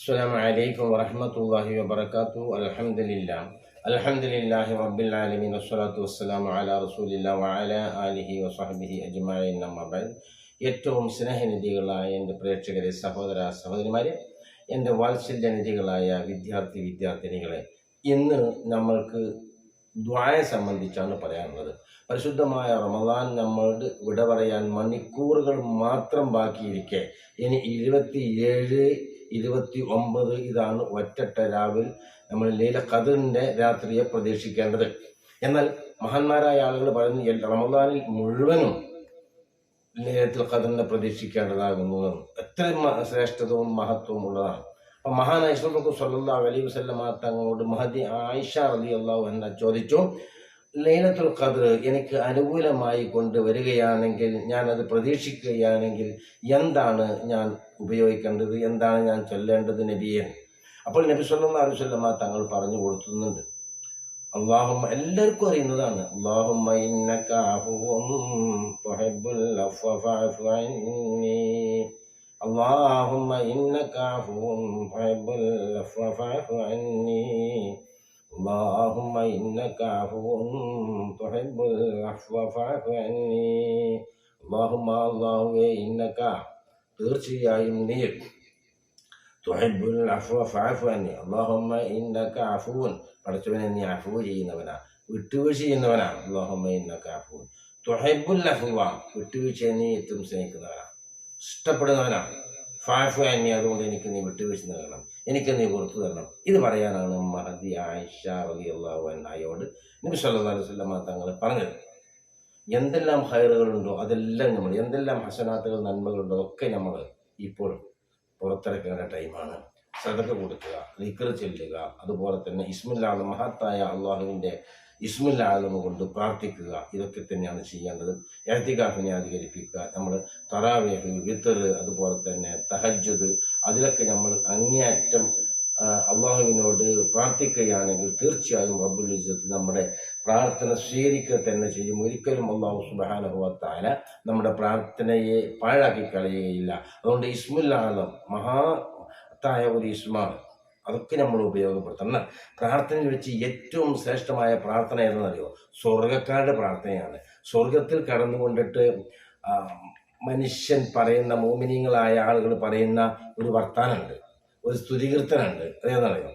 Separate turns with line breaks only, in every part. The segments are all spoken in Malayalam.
السلام عليكم ورحمة الله وبركاته الحمد لله الحمد لله رب العالمين والصلاة والسلام على رسول الله وعلى آله وصحبه أجمعين أما بعد ഏറ്റവും സ്നേഹനിധികളായ എൻ്റെ പ്രേക്ഷകരെ സഹോദര സഹോദരിമാരെ എൻ്റെ വാത്സല്യനിധികളായ വിദ്യാർത്ഥി വിദ്യാർത്ഥിനികളെ ഇന്ന് നമ്മൾക്ക് ദ്വായെ സംബന്ധിച്ചാണ് പറയാനുള്ളത് പരിശുദ്ധമായ റമദാൻ നമ്മളുടെ വിട പറയാൻ മണിക്കൂറുകൾ മാത്രം ബാക്കിയിരിക്കെ ഇനി ഇരുപത്തിയേഴ് ഇരുപത്തി ഒമ്പത് ഇതാണ് ഒറ്റട്ട രാവിൽ നമ്മൾ ലീല ഖദറിന്റെ രാത്രിയെ പ്രതീക്ഷിക്കേണ്ടത്. എന്നാൽ മഹാന്മാരായ ആളുകൾ പറയുന്നു റമദാനിൽ മുഴുവനും ലീലത്തിൽ ഖദറിനെ പ്രതീക്ഷിക്കേണ്ടതാകുന്നു. എത്ര ശ്രേഷ്ഠതവും മഹത്വവും ഉള്ളതാണ്. അപ്പം മഹാൻ ഐശ്വർക്ക് സല്ലാ അലൈഹി വസല്ലമ തങ്ങളോട് മഹദി ആയിഷ റലി അള്ളാഹു എന്ന ചോദിച്ചു ലൈലത്തുൽ ഖദർ എനിക്ക് അനുകൂലമായി കൊണ്ടുവരികയാണെങ്കിൽ ഞാൻ അത് പ്രതീക്ഷിക്കുകയാണെങ്കിൽ എന്താണ് ഞാൻ ഉപയോഗിക്കേണ്ടത്? എന്താണ് ഞാൻ ചൊല്ലേണ്ടത് നബിയെ? അപ്പോൾ നബി സല്ലല്ലാഹു അലൈഹി വസല്ലമ തങ്ങൾ പറഞ്ഞു കൊടുത്തുന്നുണ്ട്. അള്ളാഹുമ്മ എല്ലാവർക്കും അറിയുന്നതാണ്. അള്ളാഹുമ്മ ഇന്നക അഫുവ്വുൻ തുഹിബ്ബുൽ അഫ്വ ഫഅഫു അന്നി اللهم إنك عفو تحب العفو فاعف عني اللهم إنك عفو تحب العفو فاعف عني اللهم الله إنك തീർച്ചയായും നീ തുഹബുൽ അഫ്വ ഫഅഫു അന്നി അല്ലാഹുമ്മ ഇന്നക അഫുവൻ പടച്ചവനെ നീ അഫു ചെയ്യുന്നവനാ വിട്ടുവീഴ്ച ചെയ്യുന്നവനാ അല്ലാഹുമ്മ ഇന്നക അഫുവൻ തുഹബുൽ അഫ്വ വിട്ടുവീഴ്ചയെ നീ ഏറ്റവും സ്നേഹിക്കുന്നവനാ ഇഷ്ടപ്പെടുന്നവനാണ് ഫാഫു അന്നി അതുകൊണ്ട് എനിക്ക് നീ വിട്ടുവീഴ്ച നൽകണം എനിക്ക് നീ പുറത്തു തരണം. ഇത് പറയാനാണ് മഹദി ആയിഷ റലി അള്ളാഹു അന്നായോട് നബി സല്ലല്ലാഹു അലൈഹി വസല്ലമ തങ്ങൾ പറഞ്ഞത്. എന്തെല്ലാം ഹൈറുകളുണ്ടോ അതെല്ലാം നമ്മൾ എന്തെല്ലാം ഹസനാത്തുകൾ നന്മകളുണ്ടോ അതൊക്കെ നമ്മൾ ഇപ്പോൾ പുറത്തിറക്കേണ്ട ടൈമാണ്. സദക കൊടുക്കുക ലിക്കർ ചെല്ലുക അതുപോലെ തന്നെ ഇസ്മില്ലാണ് മഹത്തായ അള്ളാഹുവിന്റെ ഇസ്മുല്ലാദം കൊണ്ട് പ്രാർത്ഥിക്കുക. ഇതൊക്കെ തന്നെയാണ് ചെയ്യേണ്ടത്. ഞാൻ അധികരിപ്പിക്കുക. നമ്മൾ തറാവേഹ് വിത്തർ അതുപോലെ തന്നെ തഹജ്ജുദ് അതിലൊക്കെ നമ്മൾ അങ്ങേയറ്റം അള്ളാഹുവിനോട് പ്രാർത്ഥിക്കുകയാണെങ്കിൽ തീർച്ചയായും റബ്ബുൽ ഇസ്സത്ത് നമ്മുടെ പ്രാർത്ഥന സ്വീകരിക്കുക തന്നെ ചെയ്യും. ഒരിക്കലും അള്ളാഹു സുബാനുഭവത്താല നമ്മുടെ പ്രാർത്ഥനയെ പാഴാക്കി കളയുകയില്ല. അതുകൊണ്ട് ഇസ്മുല്ലാദം മഹാത്തായ ഒരു ഇസ്മാണ്. അതൊക്കെ നമ്മൾ ഉപയോഗപ്പെടുത്തണം. പ്രാർത്ഥനയിൽ വെച്ച് ഏറ്റവും ശ്രേഷ്ഠമായ പ്രാർത്ഥന ഏതെന്നറിയോ? സ്വർഗക്കാരുടെ പ്രാർത്ഥനയാണ്. സ്വർഗത്തിൽ കടന്നുകൊണ്ടിട്ട് മനുഷ്യൻ പറയുന്ന മോമിനിയങ്ങളായ ആളുകൾ പറയുന്ന ഒരു വർത്താനുണ്ട് ഒരു സ്തുതികീർത്തനുണ്ട് അതേന്നറിയോ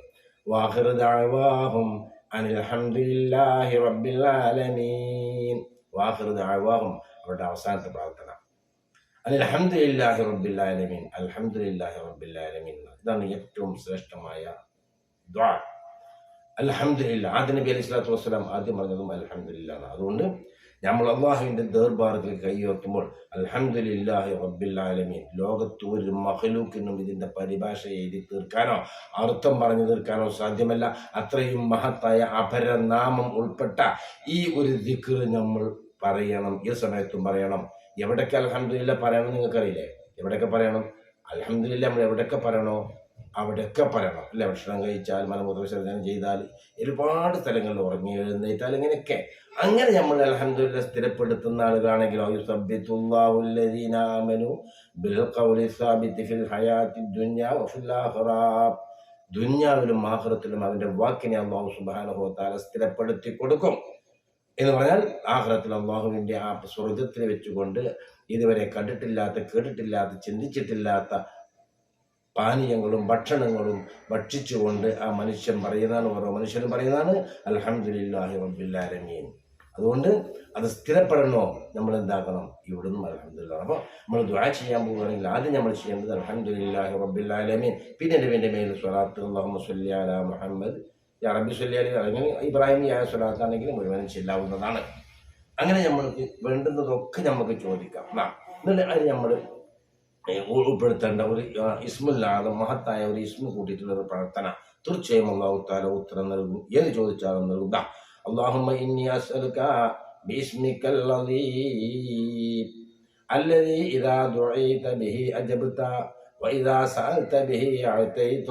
വാഹൃദാവാഹും അനിൽഹംദുലില്ലാഹി റബ്ബിൽ ആലമീൻ. അവരുടെ അവസാനത്തെ പ്രാർത്ഥന. ആലമീൻ അൽഹംദുലില്ലാഹി റബ്ബിൽ ആലമീൻ ഇതാണ് ഏറ്റവും ശ്രേഷ്ഠമായ ദ്വാ. അലഹമ്മദില്ല ആദ്യ നബി അലൈഹി സ്വലാത്തു വസ്സലാം ആദ്യം പറഞ്ഞതും അലഹമ്മദില്ലാണ് അതുകൊണ്ട് നമ്മൾ അള്ളാഹുവിന്റെ ദർബാറിൽ കൈയുയർത്തുമ്പോൾ അൽഹംദുലില്ലാഹി റബ്ബിൽ ആലമീൻ ലോകത്ത് ഒരു മഹലൂക്കിനും ഇതിന്റെ പരിഭാഷ എഴുതി തീർക്കാനോ അർത്ഥം പറഞ്ഞു തീർക്കാനോ സാധ്യമല്ല. അത്രയും മഹത്തായ അപരനാമം ഉൾപ്പെട്ട ഈ ഒരു ദിക്ർ നമ്മൾ പറയണം ഈ സമയത്തും പറയണം. എവിടൊക്കെ അൽഹംദുലില്ല പറയണം നിങ്ങൾക്കറിയില്ലേ? എവിടെയൊക്കെ പറയണം? അൽഹംദുലില്ല നമ്മൾ എവിടെയൊക്കെ പറയണോ അവിടെയൊക്കെ പറയണം. അല്ലെ? ഭക്ഷണം കഴിച്ചാൽ മലമൂത്ര വിസർജനം ചെയ്താൽ ഒരുപാട് സ്ഥലങ്ങളിൽ ഉറങ്ങി എഴുന്നേറ്റാൽ ഇങ്ങനെയൊക്കെ. അങ്ങനെ നമ്മൾ അൽഹംദുലില്ല സ്ഥിരപ്പെടുത്തുന്ന ആളുകളാണെങ്കിലോ ദുന്യാവിലും മാഹൃത്തിലും അവന്റെ വാക്കിനെ അള്ളാഹു സുബ്ഹാനഹു വതആല സ്ഥിരപ്പെടുത്തി കൊടുക്കും. എന്ന് പറഞ്ഞാൽ ആഹ്റത്തിൽ അള്ളാഹുവിന്റെ ആ സ്വർഗത്തിൽ വെച്ചുകൊണ്ട് ഇതുവരെ കണ്ടിട്ടില്ലാത്ത കേട്ടിട്ടില്ലാത്ത ചിന്തിച്ചിട്ടില്ലാത്ത പാനീയങ്ങളും ഭക്ഷണങ്ങളും ഭക്ഷിച്ചുകൊണ്ട് ആ മനുഷ്യൻ പറയുന്നതാണ് ഓരോ മനുഷ്യനും പറയുന്നതാണ് അൽഹംദുലില്ലാഹി റബ്ബില്ലാലമീൻ അതുകൊണ്ട് അത് സ്ഥിരപ്പെടണോ? നമ്മൾ എന്താക്കണം ഇവിടുന്ന് അലഹമില്ല അപ്പോൾ നമ്മൾ ദ്വാ ചെയ്യാൻ പോവുകയാണെങ്കിൽ ആദ്യം നമ്മൾ ചെയ്യേണ്ടത് അലഹമുല്ലാഹി റബ്ബില്ലാലമീൻ പിന്നെ വേണ്ടി മേൽ സ്വലാത്തു അള്ളാഹു മുഹമ്മദ് യാ റബ്ബി സല്ലി അലി അല്ലെങ്കിൽ ഇബ്രാഹിം യാ സ്വലാത്താണെങ്കിൽ മുഴുവനും ചെല്ലാവുന്നതാണ് അങ്ങനെ നമ്മൾക്ക് വേണ്ടുന്നതൊക്കെ നമുക്ക് ചോദിക്കാം നാ എന്നിട്ട് അതിന് നമ്മൾ ഉൾപ്പെടുത്തേണ്ട ഒരു ആ, ഇസ്മുല്ലാതെ മഹത്തായ ഒരു ഇസ്മു കൂട്ടിയിട്ടുള്ള ഒരു പ്രാർത്ഥന തീർച്ചയായും അള്ളാഹു താല ഉത്തരം നൽകും ഏത് ചോദിച്ചാലും നൽകുക اللهم إني أسألك باسمك العظيم الذي إذا دعيت به أجبت وإذا سألت به أعطيت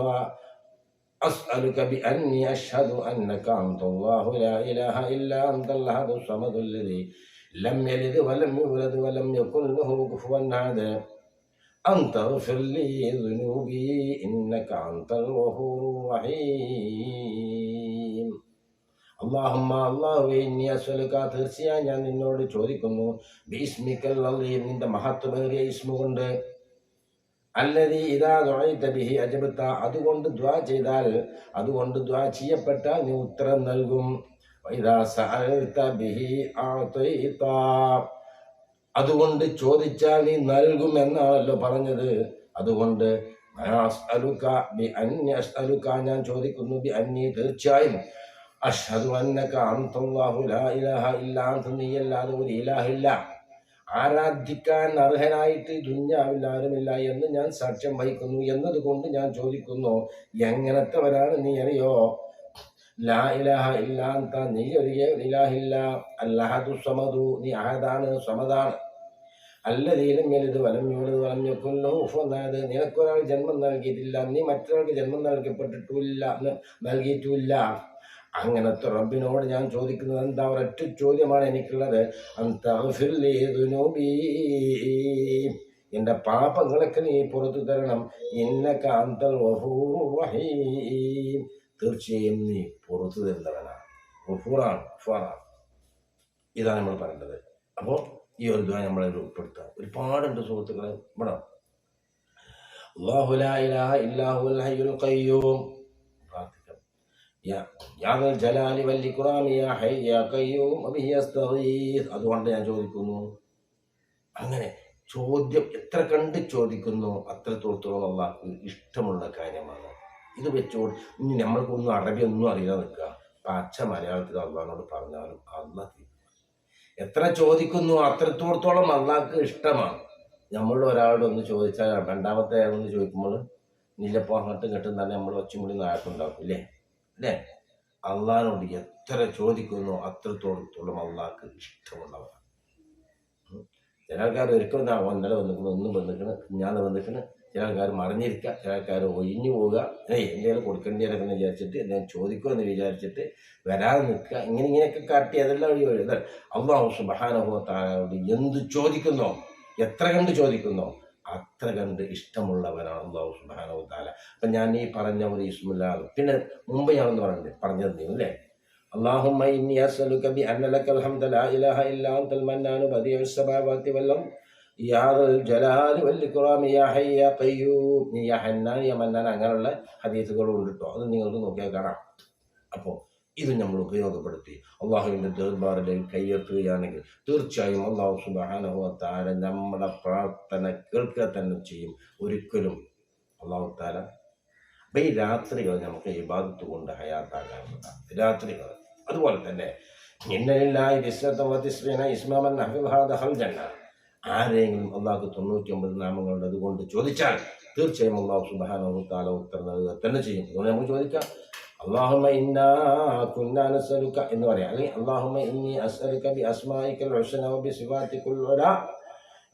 أسألك بأني أشهد أنك أنت الله لا إله إلا أنت الأحد الصمد الذي لم يلد ولم يولد ولم يكن له كفوا أحد أن تغفر لي ذنوبي إنك إنك أنت الغفور الرحيم അള്ളാഹുമ്മ അള്ളാഹുവെ ഇന്നി അസ്വലുക തീർച്ചയായും ഞാൻ നിന്നോട് ചോദിക്കുന്നു ബിസ്മിക്കൽ അള്ളീം നിന്റെ മഹത്വമേറിയ ഇസ്മു കൊണ്ട് അല്ലതി ഇതാ ദുആഇത ബിഹി അജബത്ത അതുകൊണ്ട് ദ്വാ ചെയ്താൽ അതുകൊണ്ട് ദ്വാ ചെയ്യപ്പെട്ടാൽ നീ ഉത്തരം നൽകും. അതുകൊണ്ട് ചോദിച്ചാൽ നീ നൽകും എന്നാണല്ലോ പറഞ്ഞത്. അതുകൊണ്ട് ഞാൻ ചോദിക്കുന്നു ബി അന്നി തീർച്ചയായും. അഷ്ഹദു അന്നക അന്തല്ലാഹു ലാ ഇലാഹ ഇല്ലാ അൻത നീയല്ലാതെ ഒരു ഇലാഹില്ല ആരാധിക്കാൻ അർഹനായിട്ട് ദുഞ്ഞാവിൽ ആരുമില്ല എന്ന് ഞാൻ സാക്ഷ്യം വഹിക്കുന്നു. എന്നതുകൊണ്ട് ഞാൻ ചോദിക്കുന്നു എങ്ങനത്തെവരാണ് നീ അറിയോ? ലാ ഇലാഹ ഇല്ലാത്ത നീ ഒരു ഇലാഹില്ല അല്ലാഹതു സമതു നീ അഹദാണ് സമതാണ് അല്ലതീലും എഴുത് വലം യൂലത് വലം ഞെക്കുന്നു നിനക്കൊരാൾ ജന്മം നൽകിയിട്ടില്ല നീ മറ്റൊരാൾക്ക് ജന്മം നൽകപ്പെട്ടിട്ടില്ല നൽകിയിട്ടുമില്ല അങ്ങനത്തെ റബ്ബിനോട് ഞാൻ ചോദിക്കുന്നത് എന്താ ഒരൊറ്റ ചോദ്യമാണ് എനിക്കുള്ളത്. എന്റെ പാപങ്ങളൊക്കെ നീ പുറത്തു തരണം. എന്നെ കാന്തൽ തീർച്ചയായും നീ പുറത്തു തരുന്നവനാണ് ഇതാണ് നമ്മൾ പറയേണ്ടത്. അപ്പോൾ ഈ ഒരു ദ്വാ നമ്മളെ ഉൾപ്പെടുത്താം ഒരുപാടുണ്ട് സുഹൃത്തുക്കളെ. ഇവിടെ. ഇലാഹ ഹയ്യുൽ അതുകൊണ്ട് ഞാൻ ചോദിക്കുന്നു അങ്ങനെ ചോദ്യം എത്ര കണ്ട് ചോദിക്കുന്നു അത്രത്തോളത്തോളം അള്ളാഹ്ക്ക് ഇഷ്ടമുള്ള കാര്യമാണ്. ഇത് വെച്ചുകൊണ്ട് ഇനി നമ്മൾക്കൊന്നും അറബി ഒന്നും അറിയാതെ നിൽക്കുക. പച്ച മലയാളത്തിൽ അള്ളാഹിനോട് പറഞ്ഞാലും അള്ളാഹ് എത്ര ചോദിക്കുന്നു അത്രത്തോളത്തോളം അള്ളാഹ്ക്ക് ഇഷ്ടമാണ്. നമ്മൾ ഒരാളോട് ഒന്ന് ചോദിച്ചാൽ രണ്ടാമത്തെ ആളൊന്ന് ചോദിക്കുമ്പോൾ നീലപ്പോ അങ്ങോട്ടും ഇങ്ങോട്ടും തന്നെ നമ്മൾ ഒച്ചുമുടി നായക്കുണ്ടാവും ഇല്ലേ? അല്ലേ അള്ളാഹിനോട് എത്ര ചോദിക്കുന്നു അത്രത്തോളത്തോളം അള്ളാഹ്ക്ക് ഇഷ്ടമുള്ളവരാണ്. ചില ആൾക്കാർ ഒരിക്കലും ഒന്നര വന്നിക്കണം ഒന്നും വന്നിക്കണ് ഞാൻ വന്നിക്കണ് ചില ആൾക്കാർ മറിഞ്ഞിരിക്കുക ചില ആൾക്കാർ ഒഴിഞ്ഞു പോവുക. ഏയ് എന്തെങ്കിലും കൊടുക്കേണ്ടിയൊക്കെ വിചാരിച്ചിട്ട് എന്തെങ്കിലും ചോദിക്കുമെന്ന് വിചാരിച്ചിട്ട് വരാതെ നിൽക്കുക. ഇങ്ങനെ ഇങ്ങനെയൊക്കെ കാട്ടി അതെല്ലാം വഴി വഴി. അള്ളാഹു സുബാനുഭവത്താരോട് എന്ത് ചോദിക്കുന്നോ എത്ര കണ്ട് ചോദിക്കുന്നോ അത്ര കണ്ട് ഇഷ്ടമുള്ളവനാണ് അള്ളാഹു സുബാനു താല അപ്പം ഞാൻ ഈ പറഞ്ഞ ഒരു ഇസ്മുല്ലാഹ് പിന്നെ മുമ്പ് ഞാനൊന്ന് പറഞ്ഞത് പറഞ്ഞത് നീ അല്ലേ اللهم إني أسألك بأن لك الحمد لا إله إلا أنت المنان بديع السماوات والأرض يا ذا الجلال والإكرام يا حي يا قيوم നീ യാ ഹന്നാൻ യാ മന്നാൻ അങ്ങനെയുള്ള ഹദീസുകളും ഉണ്ട് കേട്ടോ അത് നിങ്ങൾക്ക് നോക്കിയാൽ കാണാം അപ്പോൾ ഇത് നമ്മൾ ഉപയോഗപ്പെടുത്തി. അള്ളാഹുവിന്റെ ദർബാറിലേക്ക് കൈയെത്തുകയാണെങ്കിൽ തീർച്ചയായും അള്ളാഹു സുബാനഹു താര നമ്മുടെ പ്രാർത്ഥന കേൾക്കുക തന്നെ ചെയ്യും. ഒരിക്കലും അള്ളാഹു താര അപ്പം ഈ രാത്രികൾ നമുക്ക് ഇബാദത്ത് കൊണ്ട് ഹയാത്താക്കാവുന്നതാണ്. രാത്രികൾ അതുപോലെ തന്നെ ആരെങ്കിലും അള്ളാഹ് തൊണ്ണൂറ്റി ഒമ്പത് നാമങ്ങളുടെ അതുകൊണ്ട് ചോദിച്ചാൽ തീർച്ചയായും അള്ളാഹു സുബാനോ താല ഉത്തരം നൽകുക തന്നെ ചെയ്യും. അതുകൊണ്ട് നമുക്ക് ചോദിക്കാം اللهم إنا كنا نسألك إن ورع اللهم إني أسألك بأسمائك الحسنى وبصفاتك العلى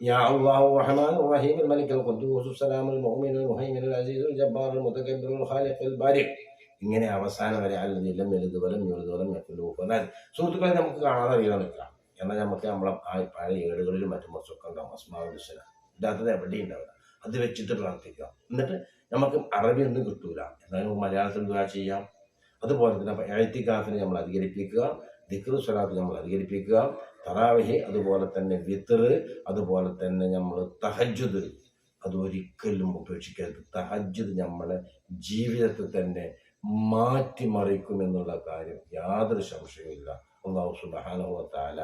يا الله الرحمن الرحيم الملك القدوس السلام المؤمن المهيمن العزيز الجبار المتكبر الخالق البارئ ഇങ്ങനെ അവസാനം വരെ അല്ലെങ്കിൽ ഇല്ലം എഴുതു വലം എഴുതു വലം എന്നാൽ സുഹൃത്തുക്കളെ നമുക്ക് കാണാതെ അറിയാൻ നിൽക്കാം എന്നാൽ നമുക്ക് നമ്മളെ ആ പഴയ ഏടുകളിലും മറ്റും കുറച്ചൊക്കെ ഉണ്ടാവും അസ്മാവുലിസ്ല ഇല്ലാത്തത് എവിടെയും ഉണ്ടാവില്ല അത് വെച്ചിട്ട് പ്രാർത്ഥിക്കാം എന്നിട്ട് നമുക്ക് അറബി ഒന്നും കിട്ടൂല എന്നാലും മലയാളത്തിൽ ദുആ ചെയ്യാം അതുപോലെ തന്നെ എഴുത്തിക്കാഫിനെ നമ്മൾ അധികരിപ്പിക്കുക ദിക്റു സ്വലാത്ത് നമ്മൾ അധികരിപ്പിക്കുക തറാവഹി അതുപോലെ തന്നെ വിത്തറ് അതുപോലെ തന്നെ നമ്മൾ തഹജ്ജുദ്. അതൊരിക്കലും ഉപേക്ഷിക്കരുത്. തഹജ്ജുദ് നമ്മളെ ജീവിതത്തിൽ തന്നെ മാറ്റിമറിക്കുമെന്നുള്ള കാര്യം യാതൊരു സംശയവുമില്ല അള്ളാഹു സുബാനുവ താല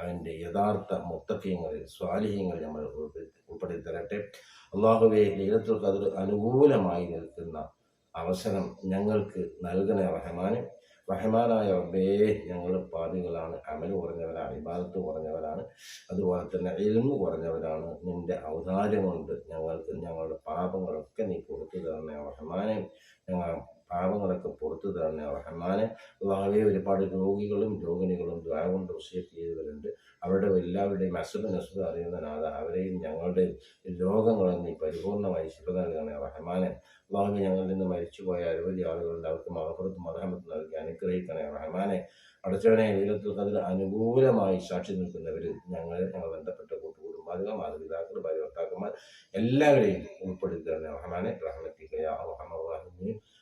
അവന്റെ യഥാർത്ഥ മുത്തഫീങ്ങളിൽ സ്വാലിഹ്യങ്ങൾ നമ്മൾ ഉൾപ്പെടുത്തി തരട്ടെ അള്ളാഹുവെ ലീലത്തുൽ ഖദർ അനുകൂലമായി നിൽക്കുന്ന അവസരം ഞങ്ങൾക്ക് നൽകണേ റഹ്മാന്. റഹ്മാനായ റബ്ബേ ഞങ്ങൾ പാപികളാണ്. അമൽ കുറഞ്ഞവരാണ് ഇബാദത്ത് കുറഞ്ഞവരാണ്. അതുപോലെ തന്നെ ഇരുന്ന് കുറഞ്ഞവരാണ്. നിന്റെ ഔദാര്യം കൊണ്ട് ഞങ്ങൾക്ക് ഞങ്ങളുടെ പാപങ്ങളൊക്കെ നീ കൊടുത്തു തരണേ റഹ്മാനെ. ഞങ്ങൾ പാപങ്ങളൊക്കെ പുറത്തു തന്നെ റഹ്മാനെ അള്ളാഹുവെ ഒരുപാട് രോഗികളും രോഗിണികളും ദ്വാര കൊണ്ട് വസിയത്ത് ചെയ്തവരുണ്ട്. അവരുടെ എല്ലാവരുടെയും അസുഖ നസുഖം അറിയുന്ന നാഥ. അവരെയും ഞങ്ങളുടെ രോഗങ്ങളെ നീ പരിപൂർണമായി ശിവ നൽകണേ. റഹ്മാനെ അള്ളാഹുവെ ഞങ്ങളിൽ നിന്ന് മരിച്ചുപോയ അനവധി ആളുകളുണ്ട്. അവർക്ക് മഹപ്പുറത്തും മറഹമത്ത് നൽകി അനുഗ്രഹിക്കണേ. റഹ്മാനെ അടച്ചവനെ വീരത്തിൽ അനുകൂലമായി സാക്ഷി നിൽക്കുന്നവർ ഞങ്ങൾ ഞങ്ങൾ ബന്ധപ്പെട്ട കൂട്ടുകുടുംബാധികൾ മാതാപിതാക്കൾ ഭാര്യ ഭർത്താക്കന്മാർ എല്ലാവരെയും ഉൾപ്പെടുത്തി തരണേ റഹ്മാനെ റഹ്മത്തിക്കയ